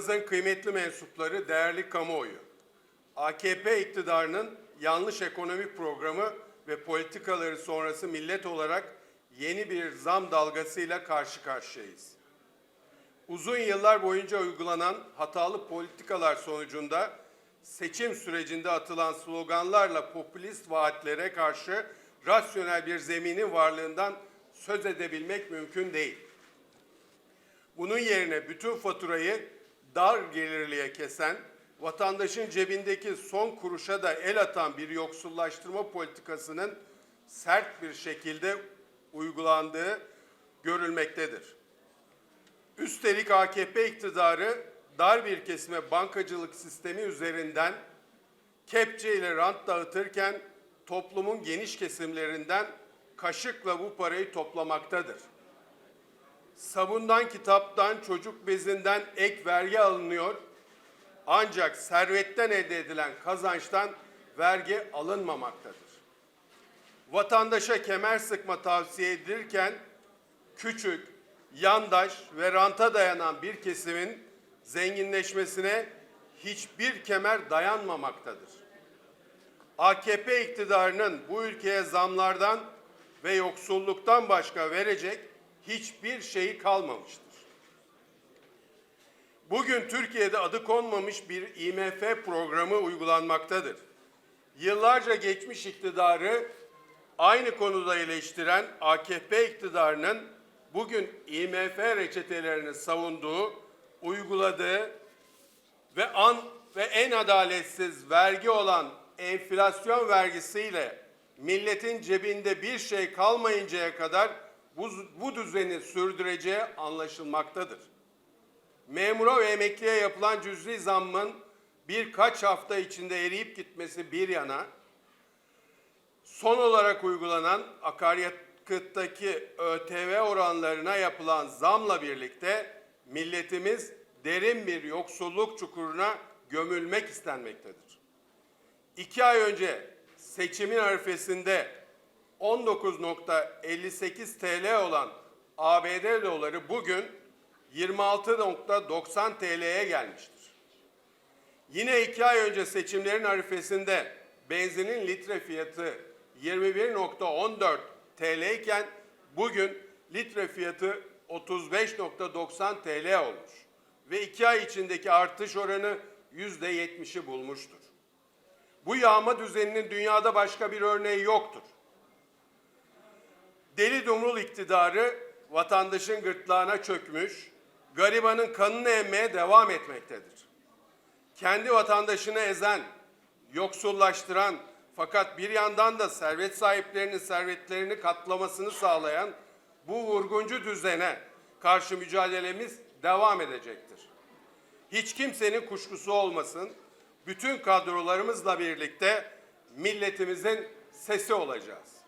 Ekranlarımızın kıymetli mensupları, değerli kamuoyu. AKP iktidarının yanlış ekonomik programı ve politikaları sonrası millet olarak yeni bir zam dalgasıyla karşı karşıyayız. Uzun yıllar boyunca uygulanan hatalı politikalar sonucunda seçim sürecinde atılan sloganlarla popülist vaatlere karşı rasyonel bir zeminin varlığından söz edebilmek mümkün değil. Bunun yerine bütün faturayı dar gelirliye kesen, vatandaşın cebindeki son kuruşa da el atan bir yoksullaştırma politikasının sert bir şekilde uygulandığı görülmektedir. Üstelik AKP iktidarı dar bir kesime bankacılık sistemi üzerinden kepçe ile rant dağıtırken toplumun geniş kesimlerinden kaşıkla bu parayı toplamaktadır. Sabundan, kitaptan, çocuk bezinden ek vergi alınıyor. Ancak servetten elde edilen kazançtan vergi alınmamaktadır. Vatandaşa kemer sıkma tavsiye edilirken küçük, yandaş ve ranta dayanan bir kesimin zenginleşmesine hiçbir kemer dayanmamaktadır. AKP iktidarının bu ülkeye zamlardan ve yoksulluktan başka verecek hiçbir şeyi kalmamıştır. Bugün Türkiye'de adı konmamış bir IMF programı uygulanmaktadır. Yıllarca geçmiş iktidarı aynı konuda eleştiren AKP iktidarının bugün IMF reçetelerini savunduğu, uyguladığı ve an ve en adaletsiz vergi olan enflasyon vergisiyle milletin cebinde bir şey kalmayıncaya kadar bu, bu düzeni sürdüreceği anlaşılmaktadır. Memura ve emekliye yapılan cüz'i zammın birkaç hafta içinde eriyip gitmesi bir yana, son olarak uygulanan akaryakıttaki ÖTV oranlarına yapılan zamla birlikte milletimiz derin bir yoksulluk çukuruna gömülmek istenmektedir. İki ay önce seçimin arifesinde 19.58 TL olan ABD doları bugün 26.90 TL'ye gelmiştir. Yine iki ay önce seçimlerin arifesinde benzinin litre fiyatı 21.14 TL iken bugün litre fiyatı 35.90 TL olmuş ve iki ay içindeki artış oranı yüzde 70'i bulmuştur. Bu yağma düzeninin dünyada başka bir örneği yoktur. Deli dumrul iktidarı vatandaşın gırtlağına çökmüş, garibanın kanını emmeye devam etmektedir. Kendi vatandaşını ezen, yoksullaştıran fakat bir yandan da servet sahiplerinin servetlerini katlamasını sağlayan bu vurguncu düzene karşı mücadelemiz devam edecektir. Hiç kimsenin kuşkusu olmasın. Bütün kadrolarımızla birlikte milletimizin sesi olacağız.